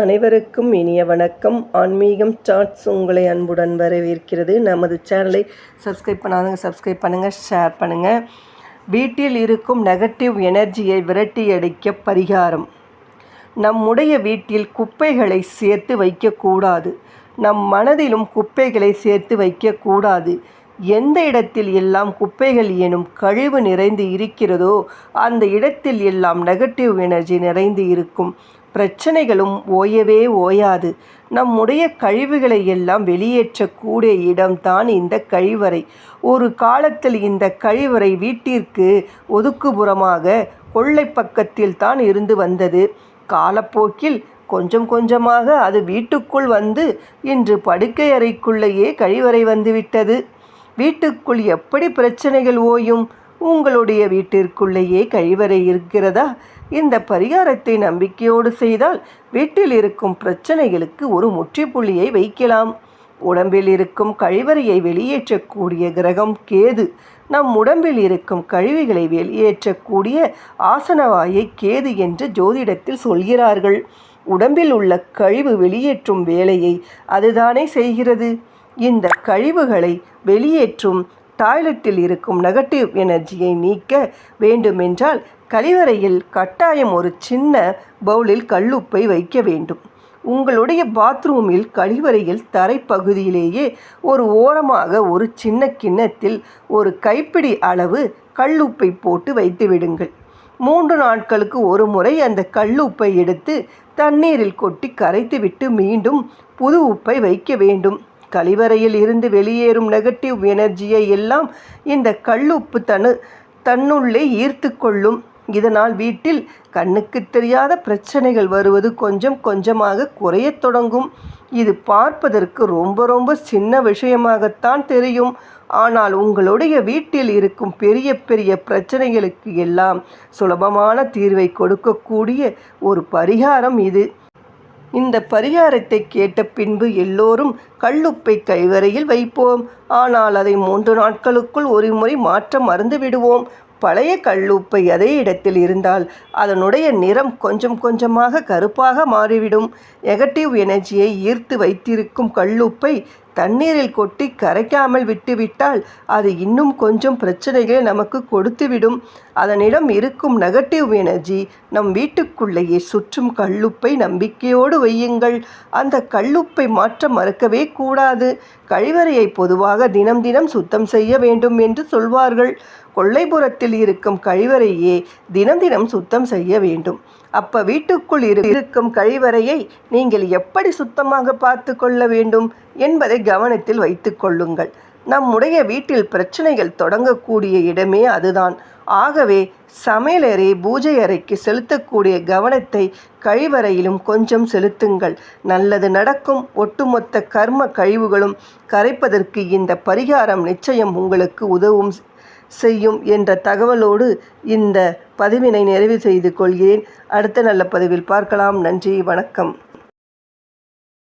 அனைவருக்கும் இனிய வணக்கம். ஆன்மீகம் சாட்ஸ் உங்களை அன்புடன் வரவேற்கிறது. நமது சேனலை சப்ஸ்கிரைப் பண்ணாதவங்க சப்ஸ்கிரைப் பண்ணுங்கள் ஷேர் பண்ணுங்கள் வீட்டில் இருக்கும் நெகட்டிவ் எனர்ஜியை விரட்டி அடிக்க பரிகாரம். நம்முடைய வீட்டில் குப்பைகளை சேர்த்து வைக்கக்கூடாது நம் மனதிலும் குப்பைகளை சேர்த்து வைக்கக்கூடாது எந்த இடத்தில் எல்லாம் குப்பைகள் எனும் கழிவு நிறைந்து இருக்கிறதோ அந்த இடத்தில் எல்லாம் நெகட்டிவ் எனர்ஜி நிறைந்து இருக்கும். பிரச்சனைகளும் ஓயவே ஓயாது. நம்முடைய கழிவுகளை எல்லாம் வெளியேற்றக்கூடிய இடம்தான் இந்த கழிவறை. ஒரு காலத்தில் இந்த கழிவறை வீட்டிற்கு ஒதுக்குப்புறமாக கொள்ளை பக்கத்தில் தான் இருந்து வந்தது. காலப்போக்கில் கொஞ்சம் கொஞ்சமாக அது வீட்டுக்குள் வந்து இன்று படுக்கை அறைக்குள்ளேயே கழிவறை வந்துவிட்டது. வீட்டுக்குள் எப்படி பிரச்சனைகள் ஓயும்? உங்களுடைய வீட்டிற்குள்ளேயே கழிவறை இருக்கிறதா? இந்த பரிகாரத்தை நம்பிக்கையோடு செய்தால் வீட்டில் இருக்கும் பிரச்சனைகளுக்கு ஒரு முற்றுப்புள்ளியை வைக்கலாம். உடம்பில் இருக்கும் கழிவறையை வெளியேற்றக்கூடிய கிரகம் கேது. நம் உடம்பில் இருக்கும் கழிவுகளை வெளியேற்றக்கூடிய ஆசனவாயை கேது என்று ஜோதிடத்தில் சொல்கிறார்கள். உடம்பில் உள்ள கழிவு வெளியேற்றும் வேலையை அதுதானே செய்கிறது. இந்த கழிவுகளை வெளியேற்றும் டாய்லெட்டில் இருக்கும் நெகட்டிவ் எனர்ஜியை நீக்க வேண்டுமென்றால் கழிவறையில் கட்டாயம் ஒரு சின்ன பவுலில் கல்லுப்பை வைக்க வேண்டும். உங்களுடைய பாத்ரூமில் கழிவறையில் தரைப்பகுதியிலேயே ஒரு ஓரமாக ஒரு சின்ன கிண்ணத்தில் ஒரு கைப்பிடி அளவு கல்லுப்பை போட்டு வைத்து விடுங்கள். மூன்று நாட்களுக்கு ஒரு முறை அந்த கல்லுப்பை எடுத்து தண்ணீரில் கொட்டி கரைத்துவிட்டு மீண்டும் புது உப்பை வைக்க வேண்டும். கழிவறையில் இருந்து வெளியேறும் நெகட்டிவ் எனர்ஜியை எல்லாம் இந்த கல்லுப்பு தனு தன்னுள்ளே ஈர்த்து கொள்ளும். இதனால் வீட்டில் கண்ணுக்கு தெரியாத பிரச்சனைகள் வருவது கொஞ்சம் கொஞ்சமாக குறையத் தொடங்கும். இது பார்ப்பதற்கு ரொம்ப ரொம்ப சின்ன விஷயமாகத்தான் தெரியும். ஆனால் உங்களுடைய வீட்டில் இருக்கும் பெரிய பெரிய பிரச்சனைகளுக்கு எல்லாம் சுலபமான தீர்வை கொடுக்கக்கூடிய ஒரு பரிகாரம் இது. இந்த பரிகாரத்தை கேட்ட பின்பு எல்லோரும் கல்லுப்பை கைவரையில் வைப்போம். ஆனால் அதை மூன்று நாட்களுக்குள் ஒரு முறை மாற்ற மறந்து விடுவோம் பழைய கல்லுப்பை அதே இடத்தில் இருந்தால் அதனுடைய நிறம் கொஞ்சம் கொஞ்சமாக கருப்பாக மாறிவிடும். நெகட்டிவ் எனர்ஜியை ஈர்த்து வைத்திருக்கும் கல்லுப்பை தண்ணீரில் கொட்டி கரைக்காமல் விட்டுவிட்டால் அது இன்னும் கொஞ்சம் பிரச்சனைகளை நமக்கு கொடுத்துவிடும். அதனிடம் இருக்கும் நெகட்டிவ் எனர்ஜி நம் வீட்டுக்குள்ளேயே சுற்றும் கல்லுப்பை நம்பிக்கையோடு வையுங்கள். அந்த கல்லுப்பை மாற்ற மறுக்கவே கூடாது. கழிவறையை பொதுவாக தினம் தினம் சுத்தம் செய்ய வேண்டும் என்று சொல்வார்கள். கொள்ளைப்புறத்தில் இருக்கும் கழிவறையே தினம் தினம் சுத்தம் செய்ய வேண்டும். அப்ப வீட்டுக்குள் இருக்கும் கழிவறையை நீங்கள் எப்படி சுத்தமாக பார்த்து கொள்ள வேண்டும் என்பதை கவனத்தில் வைத்து கொள்ளுங்கள். நம்முடைய வீட்டில் பிரச்சனைகள் தொடங்கக்கூடிய இடமே அதுதான். ஆகவே சமையலறை பூஜை அறைக்கு செலுத்தக்கூடிய கவனத்தை கழிவறையிலும் கொஞ்சம் செலுத்துங்கள். நல்லது நடக்கும். ஒட்டுமொத்த கர்ம கழிவுகளும் கரைப்பதற்கு இந்த பரிகாரம் நிச்சயம் உங்களுக்கு உதவும் செய்யும் என்ற தகவலோடு இந்த பதிவினை நிறைவு செய்து கொள்கிறேன். அடுத்த நல்ல பதிவில் பார்க்கலாம். நன்றி வணக்கம்.